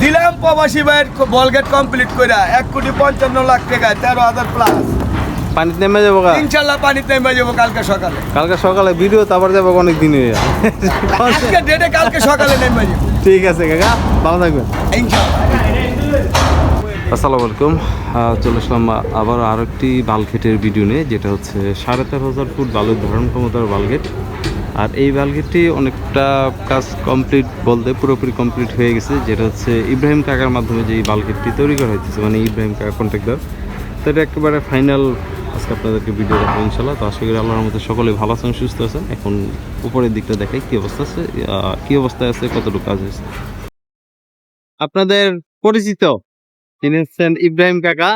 দিলাম প্রবাসী ভাইয়ের বলগেট কমপ্লিট করে এক কোটি পঞ্চান্ন লাখ টাকা তেরো হাজার প্লাস পানিতে নেমে যাব ইনশাল্লাহ পানিতে নেমে যাব কালকে সকালে। কালকে সকালে ভিডিও তারপর যাব অনেক দিন হয়ে। আজকে ডেটে কালকে সকালে নেমে যাব। ঠিক আছে কাকা ভালো থাকবেন। আসসালামু আলাইকুম। চলে আসলাম আবার আরও একটি বালঘেটের ভিডিও নিয়ে যেটা হচ্ছে সাড়ে তেরো হাজার ফুট বালুর ধারণ ক্ষমতার বালঘেট। আর এই বালঘেটটি অনেকটা কাজ কমপ্লিট বলতে পুরোপুরি কমপ্লিট হয়ে গেছে, যেটা হচ্ছে ইব্রাহিম কাকার মাধ্যমে যে এই বালঘেটটি তৈরি করা হয়েছে মানে ইব্রাহিম কাকা কন্ট্রাক্টর তো এটা একেবারে ফাইনাল আজকে আপনাদেরকে ভিডিও দেখাবো ইনশাল্লাহ তো আশা করি আল্লাহর মধ্যে সকলে ভালো আছেন, সুস্থ আছেন। এখন উপরের দিকটা দেখাই কী অবস্থা আছে কী অবস্থায় আছে, কতটুকু কাজ হয়েছে। আপনাদের পরিচিত তিনি হচ্ছেন ইব্রাহিম কাকা।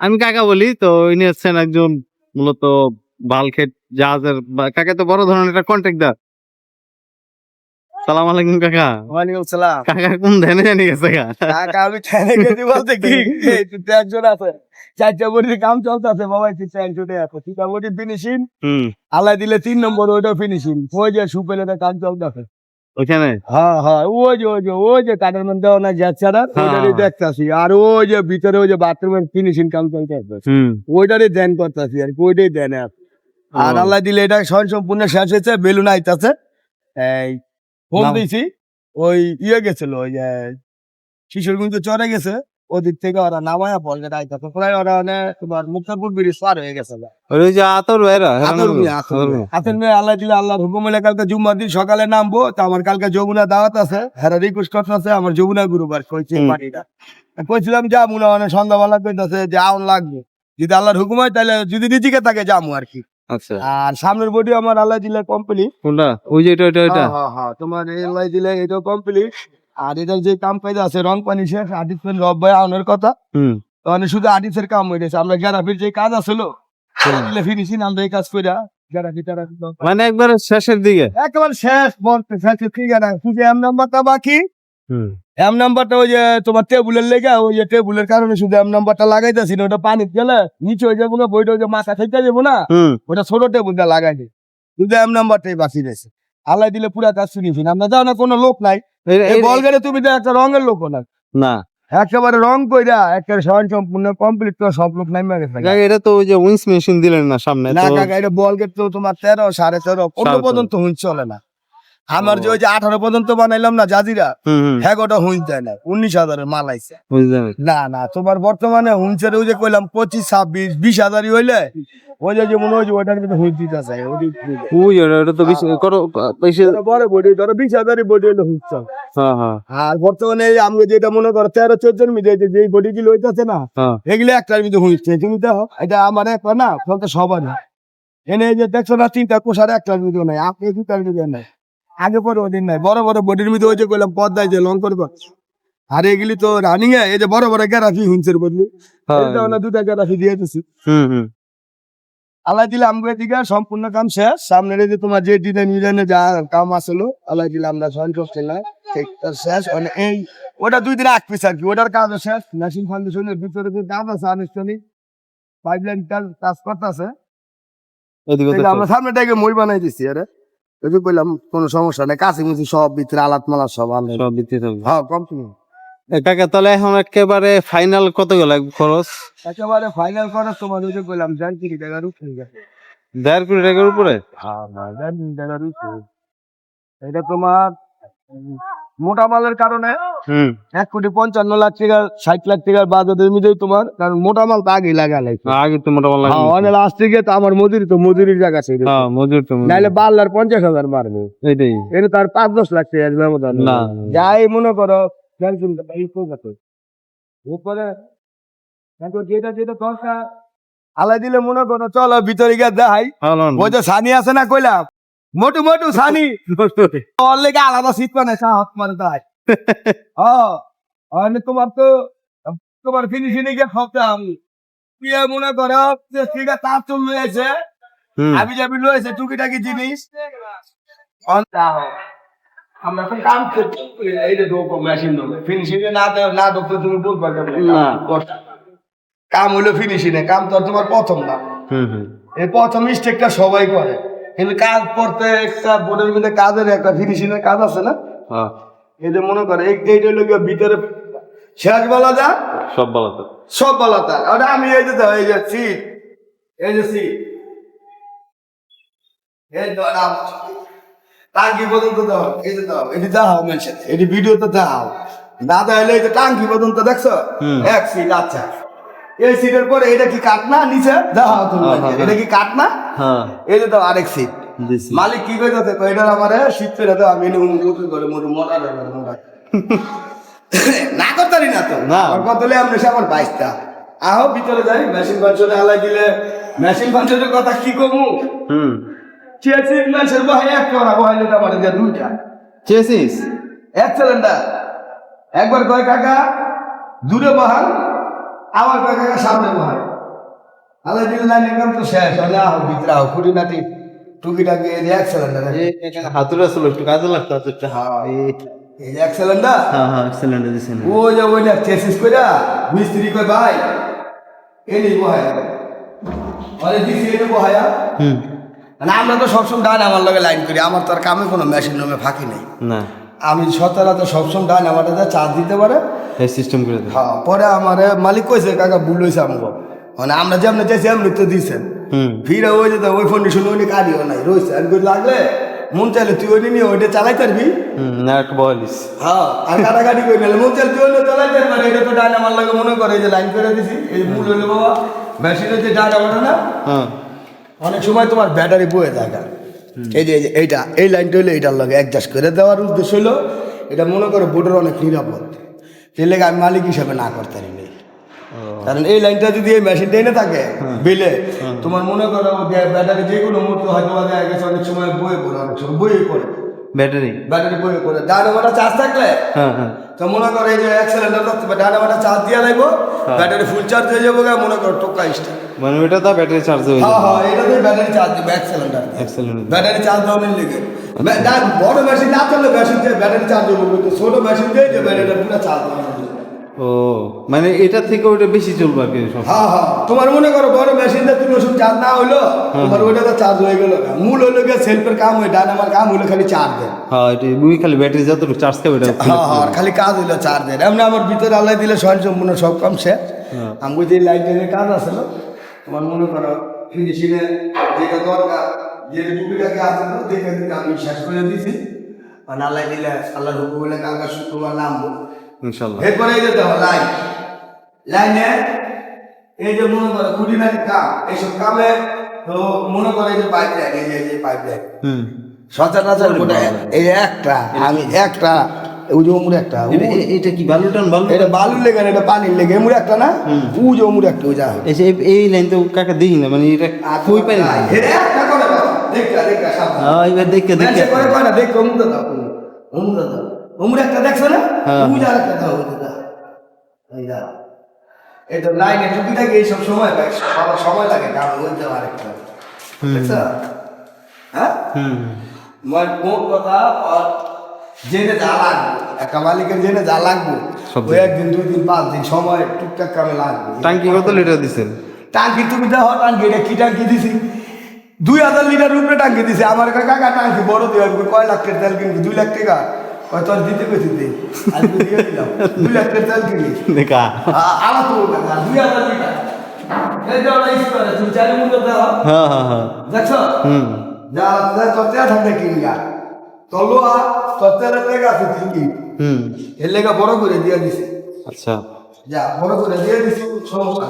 আমি কাকা বলি, তো ইনি হচ্ছেন একজন মূলত বালখেট জাহাজের কাকা তো বড় ধরনের একটা কন্ট্রাক্টর সালাম আলাইকুম কাকা। ওয়ালাইকুম সালাম। কাকা কোন ধ্যানে জানি গেছে কাকা? আমি গেছি বলতে কি? একজন আছে। চারটা কাম চলতেছে বাবা আছে। তিনটা ফিনিশিং হুম। আলাই দিলে তিন নম্বর ওইটা ফিনিশিং ওই যে সুপেলে কাম চলতেছে। ওইখানে? হ্যাঁ হ্যাঁ ওই যে ওই যে ওই যে কাঠের মধ্যে যাচ্ছে না ওইটারই হ্যাঁ। দেখতাছি। আর ওই যে ভিতরে ওই যে বাথরুমের ফিনিশিং কাম চলতেছে। হুম। ওইটারই ধ্যান করতেছি আর ওইটাই ধ্যানে আছে। আর আল্লাহ দিলে এটা স্বয়ং সম্পূর্ণ শেষ হয়েছে বেলুন আইতাছে এই ফোন? দিয়েছি ওই ইয়ে গেছিল ওই যে কিশোরগঞ্জ চড়ে গেছে ওদিক থেকে ওরা নামায়া পড়ে আইতাছে প্রায় ওরা মানে তোমার মুক্তারপুর ব্রিজ পার হয়ে গেছে ওই যে আতর ভাইরা মেয়ে, মেয়ে। আল্লাহ দিলে আল্লাহর হুকুম হলে কালকে জুম্মার দিন সকালে নামবো তো আমার কালকে যমুনা দাওয়াত আছে হ্যাঁ রিকোয়েস্ট করতেছে আমার যমুনা গুরুবার কইছে হুম। পার্টিটা কইছিলাম যা মনে হয় সন্ধ্যাবেলা কইতাছে যে আউন লাগবে। যদি আল্লাহর হুকুম হয় তাহলে যদি নিজেকে তাকে যামু আর কি। আচ্ছা। আর সামনের বডি আমার আল্লাহ দিলে কমপ্লিট কোনটা? ওই যে এটা এটা এটা? হ্যাঁ হ্যাঁ তোমার এই আল্লাহ দিলে এটাও কমপ্লিট আর এটার যে কাম কাজ আছে রং পানি শেষ। আর্টিস্ট রব ভাই আউনের কথা। হুম। তাহলে শুধু আর্টিস্টের কাম হইতেছে। আমরা গ্যারাফির যে কাজ আসলো ফিনিশিং আমরা এই কাজ কইরা মানে একবারে শেষের দিকে? একেবারে শেষ বলতে শেষ ঠিক আছে শুধু এম নাম্বারটা বাকি। এম নাম্বারটা ওই যে তোমার টেবিলের লেগে ওই যে টেবিলের কারণে শুধু এম নাম্বারটা লাগাইতেছি না ওটা পানি গেলে নিচে হয়ে যাব না বইটা ওই যে মাথা থেকে যাব না ওটা ছোট টেবিলটা লাগাই দিই। শুধু এম নাম্বারটাই রয়েছে। আল্লাহ দিলে পুরা কাজ শুনিয়েছি আমরা যাও না কোনো লোক নাই? এই- বলগারে তুমি তো একটা রঙের লোক না না। একেবারে রং কইরা একেবারে স্বয়ং সম্পূর্ণ কমপ্লিট করে সব লোক গেছে কাকা এটা তো ওই যে উইন্স মেশিন দিলেন না সামনে না কাকা এটা বল গেট তো তোমার তেরো সাড়ে তেরো পনেরো সাড়ে তেরো। পর্যন্ত হুঁচ চলে না। আমার যে ওই যে আঠারো পর্যন্ত বানাইলাম না জাজিরা হ্যাঁ ওটা হুঁচ দেয় না। উনিশ হাজারের মাল আইছে। না। না তোমার বর্তমানে হুঁচের ওই যে কইলাম পঁচিশ ছাব্বিশ বিশ হাজারই হইলে ওই যে যেমন ওই যে ওইটার কিন্তু হুঁচ দিতে চাই ওই ওটা ওটা তো বেশি করো বড় বডি ধরো বিশ হাজারই বডি হইলে হুঁচ চল আর বর্তমানে এই আমরা যেটা মনে করো তেরো চোদ্দ যে বডি গুলো হইতেছে না হ্যাঁ। এগুলো একটার তুমি দেখো এটা আমার একটা না সবার এনে যে দেখছ না তিনটা কোষার একটার ভিতরে নাই আপনি দুটার নাই। আগে পরে ওদিন নাই বড় বড় বডির ভিতরে ওই যে কইলাম পদ্মায় যে লং করব আর এগুলি তো রানিং এ এই যে বড় বড় গ্যারাফি হুঁচের বদলি। হ্যাঁ। দুটা গ্যারাফি দিয়ে দিছি। হুম হুম। আল্লাহ দিলে আমগো দিকে সম্পূর্ণ কাম শেষ। যে তোমার যে ডিজাইন যা কাম আসলো আল্লাহ দিলে আমরা তার শেষ। মানে এই ওটা দুই দিন আগ পিস আর কি ওটার কাজ শেষ। নাসিম ফাউন্ডেশনের ভিতরে যে কাজ আছে আনুষ্ঠানিক পাইপলাইন কাজ কাজ করতেছে। আমরা সামনে থেকে মই বানাই দিছি আরে। ওই যে বললাম কোনো সমস্যা নেই কাছে মুছি সব ভিতরে আলাত মালা সব আলাদা সব দিতে হ্যাঁ কম তুমি কাকা তাহলে এখন একেবারে ফাইনাল কত গেল খরচ? একেবারে ফাইনাল খরচ তোমার ওই যে বললাম জান কি টাকার উপরে। গেছে দেড় কোটি টাকার উপরে? হ্যাঁ জান টাকার উপরে। এটা তোমার মোটা মালের কারণে এক কোটি পঞ্চান্ন লাখ টাকা ষাট লাখ টাকার বাজারের মধ্যে তোমার কারণ মোটা মাল তো আগেই লাগা লাগছে আগে তো মোটামুটি হ্যাঁ অনেক লাস্ট থেকে তো আমার মজুরি তো মজুরির জায়গা ছিল। হ্যাঁ মজুর তো। নাইলে বাল্লার পঞ্চাশ হাজার মারবে। এটাই। এটা তার পাঁচ দশ লাখ টাকার ব্যবধান না। যাই মনে করো উপরে যেটা যেটা দরকার আলাই দিলে মনে করো চলো ভিতরে গিয়ে দেখাই। ওই যে সানি আছে না কইলাম? মোটু মোটু সানি। ওর লেগে আলাদা শীত মানে সাহস মানে তাই। হ্যাঁ তোমার তো তোমার ফিনিশিং গিয়ে খাওয়াতে আমি পিয়ে মনে করো যে ঠিক আছে তার চুল রয়েছে। আমি যাবি রয়েছে টুকিটাকি জিনিস। আমরা এখন কাম করছি। এই যে দোকো মেশিন দোকো ফিনিশিং না না দোকো তুমি বলতে পারবে না। কাম হলো ফিনিশিং কাম তো তোমার প্রথম না। হুম হুম। এই প্রথম মিস্টেকটা সবাই করে। কাজ করতে একটা বোর্ডের মধ্যে কাজের একটা ফিনিশিং এর কাজ আছে না? হ্যাঁ। এই যে মনে করে এই এইটা হলো ভিতরে শেষ বলা যা সব বলাতে সব বলা তার ওটা আমি এই যে এই যে সিট এই যে সিট এই তো টাঙ্কি পর্যন্ত দাও এই যে দাও এটি দাও মেনশন এটি ভিডিওতে দাও। দাদা এলে এই যে টাঙ্কি পর্যন্ত দেখছ। এক সিট আচ্ছা। এই সিটের পরে এটা কি কাট না নিচে? দাও তুমি হ্যাঁ, হ্যাঁ, এটা কি কাট না? হ্যাঁ এই যে দাও আরেক সিট মালিক কি কইতাছে? তো এটা আমারে শীত করে দাও আমি নতুন করে মোর মরা মোরা না করতারি না তো। না। আর কত হলে আমরা আমার বাইশটা। আহো ভিতরে যাই মেশিন ফাংশনে হালাই দিলে। মেশিন ফাংশনের কথা কি কমু? হুম। চেয়েছি মেশিন বহাই একটা না বহাইলে তো আমার দিয়ে দুইটা। চেয়েছিস? এক সিলিন্ডার একবার কয় কাকা দূরে বহান আবার কয় কাকা সামনে বহান লাইনের কাম তো শেষ হলে আহো ভিতরে আহো খুঁটি নাটি টুকি টাকি এই যে এক সিলিন্ডার হাতুড়ে আসলে একটু কাজে লাগতো হাতুরটা হ্যাঁ এই- এই যে এক সিলিন্ডার হ্যাঁ হ্যাঁ সিলিন্ডার দিছেন ও যে ওই না চেসিস কইরা মিস্ত্রি কই ভাই এনে বহায়া। আরে দিছি এনে বহায়া। হুম। মানে আমরা তো সবসময় ডান আমার লগে লাইন করি আমার তো আর কামে কোনো মেশিন রুমে ফাঁকি নেই। না। আমি সতেরা তো সবসময় ডান আমার চার্জ দিতে পারে। এই সিস্টেম করে হ্যাঁ পরে আমার মালিক কইছে কাকা ভুল হয়েছে আমাকে। মানে আমরা যেমন চাইছি এমনি তো দিছেন। হুম। ফিরে ওই যে তো ওই কন্ডিশন ওই কারিও নাই। রয়েছে কই লাগলে মন চাইলে তুই ওই নিয়ে ওইটা চালাই পারবি। বলিস হ্যাঁ আর কাটাকাটি করে নিলে মন চাল তুই হলে চালাইতে পারে এটা তো ডান আমার লাগে মনে করে যে লাইন করে দিছি এই মূল হলো বাবা মেশিনের যে ডান আমার না অনেক সময় তোমার ব্যাটারি বয়ে থাকে এই যে এই যে এইটা এই লাইনটা হলো এইটার লগে অ্যাডজাস্ট করে দেওয়ার উদ্দেশ্য হলো এটা মনে করো বোর্ডের অনেক নিরাপদ। সেই লেগে আমি মালিক হিসাবে না করতে পারি। নাই। কারণ এই লাইনটা যদি এই মেশিনটা এনে থাকে বিলে তোমার মনে করো ব্যাটারি যে কোনো মুহূর্তে হয়তো দেখা গেছে অনেক সময় বয়ে পড়ে অনেক সময় বয়ে পড়ে। ব্যাটারি? ব্যাটারি বয়ে পড়ে। চার্জ থাকলে? হ্যাঁ হ্যাঁ। তো মনে করো এই যে এক সিলিন্ডার রাখতে পারে চার্জ দিয়ে লাগবো ব্যাটারি ফুল চার্জ হয়ে যাব মনে করো টোকা স্টার মানে ওইটা তো ব্যাটারি চার্জ হয়ে হ্যাঁ হ্যাঁ এটাতে ব্যাটারি চার্জ দিবে এক সিলিন্ডার এক্সেলেন্ট ব্যাটারি চার্জ দেওয়ার লেগে। বড় মেশিন না চললে মেশিন দিয়ে ব্যাটারি চার্জ দেবো ছোট মেশিন দিয়ে যে ব্যাটারিটা পুরো চার্জ দেওয়া ও মানে এটা থেকে ওটা বেশি চলবে আর কি সব। হ্যাঁ হ্যাঁ। তোমার মনে করো বড় মেশিন দিয়ে তুমি ওষুধ চার্জ না হইল তোমার ওইটা তো চার্জ হয়ে গেল মূল হইল গিয়ে সেলফের কাম হয় ডান আমার কাম হইল খালি চার্জ দেয় হ্যাঁ এটা বুই খালি ব্যাটারি যতটুকু চার্জ খাবে এটা হ্যাঁ হ্যাঁ আর খালি কাজ হইল চার্জ দেয় এমনি আমার ভিতরে আলাই দিলে স্বয়ং সম্পূর্ণ সব কাম শেষ। হ্যাঁ। আমি যে লাইট টেনের কাজ আছে না তোমার মনে করো ফিনিশিংয়ে যেটা দরকার যে টুপিটাকে আছে তো দেখে আমি শেষ করে দিছি। আর আল্লাহ দিলে আল্লাহর হুকুম হলে কালকে শুক্রবার নামবো। ইনশাল্লাহ এরপরে এই যে দেখো লাইন। লাইনে এই যে মনে করো খুঁটিনাটি কাম এইসব কামে তো মনে করো এই যে পাইপ লাইন এই যে এই যে পাইপ লাইন হুম। সচরাচর এই একটা আমি একটা ওই যে ওমুর একটা এটা- কি? বালুটান বালু এটা বালুর লেগে না, এটা পানির লেগে। এমুর একটা না? উ যে ওমুর একটা ওই যা এই যে এই- লাইন তো কাকা দেখি না? মানে এটা কই পাই না? এটা একটা করে বাবা, দেখা দেখা সাবধান হ্যাঁ ওমুর একটা দেখছ না? হ্যাঁ। উ যা একটা দাও এটা লাইনে টুকিটাকে এইসব সময় সবার সময় লাগে কারণ দেওয়া আরেকটা। দেখছ? হ্যাঁ? আমার মোট কথা জেনে যা লাগবে একটা মালিকের জেনে যা লাগবে ওই একদিন দুই দিন পাঁচ দিন সময় টুকটাক কামে লাগবে। টাঙ্কি কত লিটার দিছেন? টাঙ্কি তুমি দেখো টাঙ্কি এটা কি টাঙ্কি দিছি? দুই হাজার লিটার উপরে টাঙ্কি দিছে আমার কাকা টাঙ্কি বড় দিয়ে কয় লাখ তেল কিনবি দুই লাখ টাকা। তোর দিতে কইছি দে। আজকে দিয়ে দিলাম। দুই লাখ তেল কিনি। দেখা। আমার তো টাকা দুই হাজার এই করে তুমি দাও। হ্যাঁ হ্যাঁ হ্যাঁ। দেখছ? হুম। যা তোর তেল থাকবে কিনগা তোর লোহা তোর তেলের লেগে আছে কিনবি হুম। এর লেগে বড় করে দিয়ে দিছে। আচ্ছা। যা বড় করে দিয়ে দিছি সমস্যা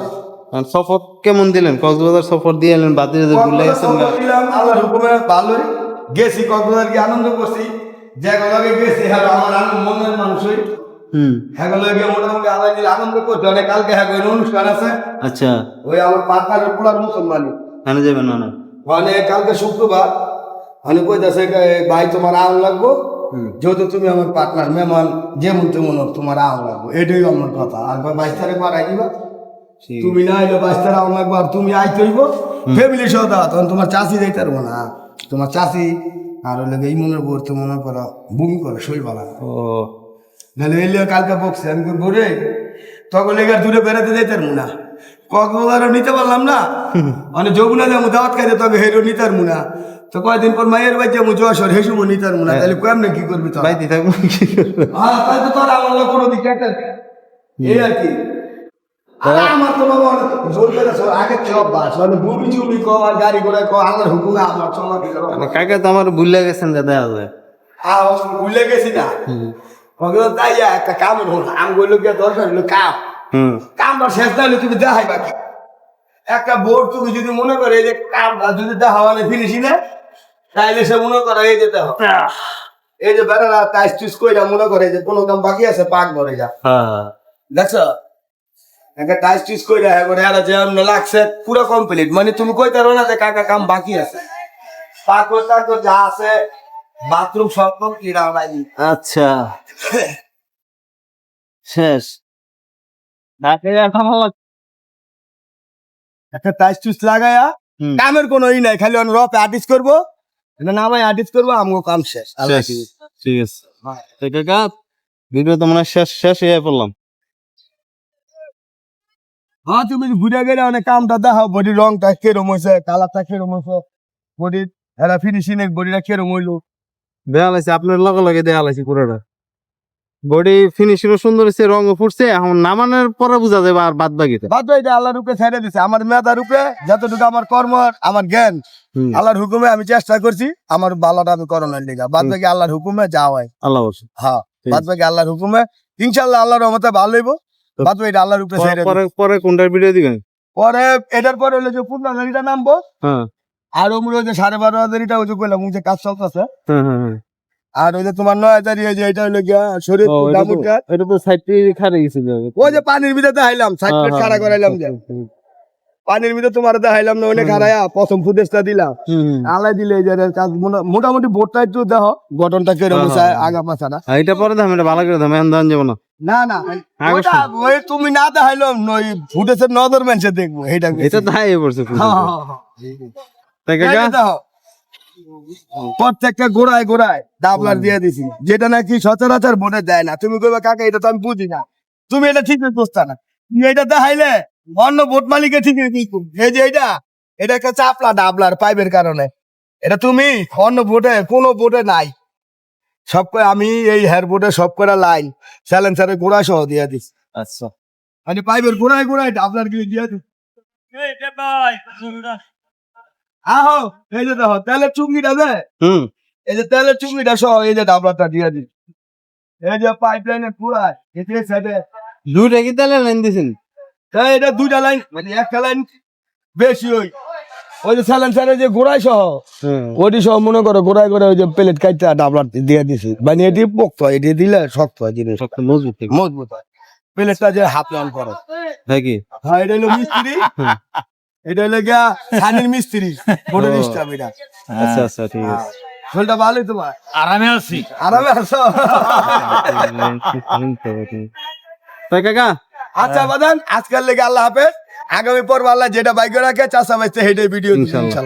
আর সফর কেমন দিলেন? কক্সবাজার সফর দিয়ে এলেন বাতিল ভুলে গেছেন দিলাম আল্লাহর হুকুমে ভালোই। গেছি কক্সবাজার গিয়ে আনন্দ করছি। যেগুলোকে গেছি হ্যাঁ আমার আনন্দ মনের মানুষই হ্যাগুলোকে মোটামুটি আল্লাহ দিলে আনন্দ করছে অনেক কালকে হ্যাঁ অনুষ্ঠান আছে। আচ্ছা। ওই আমার পার্টনারের পুরার মুসলমানি। এনে যাবেন মানে মানে কালকে শুক্রবার। মানে কইতাছে ভাই তোমার আউন লাগবো? যেহেতু তুমি আমার পার্টনার মেহমান যেমন তেমন হোক, তোমার আউন লাগবো। এটাই আমার কথা। আর বাইশ তারিখ বাড়াই দিবা তুমি না এলে বাইশ তারিখ আউন লাগবো আর তুমি আইতে হইব? ফ্যামিলি সহ দাও তখন তোমার চাষি যাইতে পারব না। তোমার চাষি আর হলে এই মনের বোর মনে করো বমি করে শরীর বালা ও। নাহলে এলে কালকে বকছে আমি বোরে তখন লেগে আর দূরে বেড়াতে পারব না। কক্সবাজারও নিতে পারলাম না। মানে যমুনা যাব দাওয়াত খাইতে তবে হেরো নিতে পারব না। তো কয়দিন পর মায়ের বাড়ি যাব যশোর হেসুবো নিতে পারব না। তাহলে কেমনে কি করবি তো বাইতে থাকব। কি করবে? হ্যাঁ তাহলে তো তোর আমার লোক কোনো দিক এই আর কি। আমার তো বাবা জোর করে আগে থেকে অভ্যাস মানে বুবি চুবি কো আর গাড়ি করে কো আল্লাহর হুকুমে আমার চলা ফিরা মানে কাকা তো আমার ভুলে গেছেন দাদা আছে আহ ভুলে গেছি না? তাই একটা কাম হল আম গইলো গিয়ে দরকার হলো কাম। কামটা শেষ না হলে তুমি দেখাই বাকি একটা বোর্ড তুমি যদি মনে করে এই যে কামটা যদি দেখা মানে ফিনিশি না তাইলে সে মনে করে এই যে দেখো এই যে টুস কইরা মনে করে যে কোনো কাম বাকি আছে পাক ভরে যা। হ্যাঁ। দেখছ? টাইস টুস করে এরা যে এমনি লাগছে পুরো কমপ্লিট মানে তুমি কইতে পারো না যে কাকা কাম বাকি আছে। পাকর টাকর যা আছে বাথরুম সব আচ্ছা। শেষ। একটা টাইস টুস লাগায়া কামের কোনো ই নাই খালি অন রপে আর্টিস্ট করব। এটা নামাই আর্টিস্ট করব আমগো কাম শেষ। ঠিক আছে। তো কাকা ভিডিও তো মনে শেষ শেষ হয়ে পড়লাম। হ্যাঁ তুমি ঘুরে গেলে অনেক কামটা দেখাও বডির রংটা কেরম হয়েছে কালারটা কেরম হয়েছে বডির এরা ফিনিশিং এর বডিটা কেরম হইল? দেওয়া লাগছে আপনার লগে লগে দেওয়া লাগছে পুরোটা। বডি ফিনিশিং সুন্দর হয়েছে রঙ ফুটছে এখন নামানোর পরে বোঝা যাবে আর বাদ বাকিতে বাদ এটা আল্লাহর রূপে ছেড়ে দিছে। আমার মেধার রূপে যতটুকু আমার কর্ম আমার জ্ঞান আল্লাহর হুকুমে আমি চেষ্টা করছি আমার ভালোটা আমি করোনার লিগা। বাদ বাকি আল্লাহর হুকুমে যা হয় আল্লাহ হ্যাঁ বাদ বাকি আল্লাহর হুকুমে ইনশাল্লাহ আল্লাহর রহমতে ভালো হইব। বাদ আল্লাহর ছেড়ে পরে দিছে। পরে কোনটার ভিডিও দিবেন? পরে এটার পরে হলো যে পূর্ণা গাড়িটা নামবো। হ্যাঁ। আর ওমর যে সাড়ে বারো হাজার এটা ওই যে কইলাম যে কাজ চলতেছে। হ্যাঁ হ্যাঁ। আর ওই যে তোমার নয় হাজার এই যে এটা হলো গিয়া শরীর ও, এটা তো- দামুরটা এটা তো সাইডটি খারে গেছে ওই যে পানির ভিতরে দেখাইলাম সাইড খাড়া করাইলাম যে। পানির ভিতরে তোমার দেখাইলাম না অনেক হারায়া প্রথম ফুটেজটা দিলাম। আলাই দিলে এই যে কাজ মোটামুটি বোর্ডটা একটু দেখো গঠনটা কেরম আগা পাছাটা এটা পরে দাম এটা ভালো করে দাম যাব না। না না ওটা ওই তুমি না দেখাইলাম ওই ফুটেজের নজর মানুষে দেখব এটা পড়ছে হ্যাঁ, হ্যাঁ, হ্যাঁ। তাই কাকা? প্রত্যেকটা গোড়ায় গোড়ায় ডাবলার দিয়ে দিছি যেটা নাকি সচরাচর বোর্ডে দেয় না। তুমি কইবা কাকা এটা তো আমি বুঝি না। তুমি এটা ঠিক বুঝতা না। তুমি এটা দেখাইলে অন্য বোট মালিকে ঠিক? এই যে এটা এটা একটা চাপলা ডাবলার পাইপের কারণে। এটা তুমি অন্য বোটে কোনো বোটে নাই। সব আমি এই হেয়ার বোটে সব করে লাইন স্যালেন্সারের গোড়া সহ দিয়ে দিস। আচ্ছা। মানে পাইপের গোড়ায় গোড়ায় ডাবলার গুলি দিয়ে দিস? আহো এই যে দেখো তেলের চুঙ্গিটা দে হুম। এই যে তেলের চুঙ্গিটা সহ এই যে ডাবলারটা দিয়ে দিস। এই যে পাইপ লাইনের পুরায় এতে সাইডে দুইটা কি তাহলে লাইন দিছেন? তা এটা দুইটা লাইন মানে একটা লাইন বেশি ওই ওই যে স্যালেন্সারের যে গোড়াই সহ হ্যাঁ ওটি সহ মনে করো গোড়ায় করে ওই যে প্লেট কাটটা ডাবলার দিয়ে দিছি। মানে এটি পোক্ত হয় এটি দিলে শক্ত হয় জিনিস শক্ত মজবুত থেকে মজবুত হয়। প্লেটটা যে হাফ অন করো। তাই কি? হ্যাঁ এটা হলো মিস্ত্রি। এটা হলো গিয়া সানির মিস্ত্রি বোর্ডের স্টাফ এটা। আচ্ছা আচ্ছা ঠিক আছে। শরীরটা ভালোই তোমার? আরামে আছি। আরামে আছো? তাই কাকা আচ্ছা বাদান আজকাল লেগে আল্লাহ হাফেজ। আগামী পর্ব আল্লাহ যেটা বাইকে রাখে চাষা বাইতে হেঁটে ভিডিও ইনশাল্লাহ।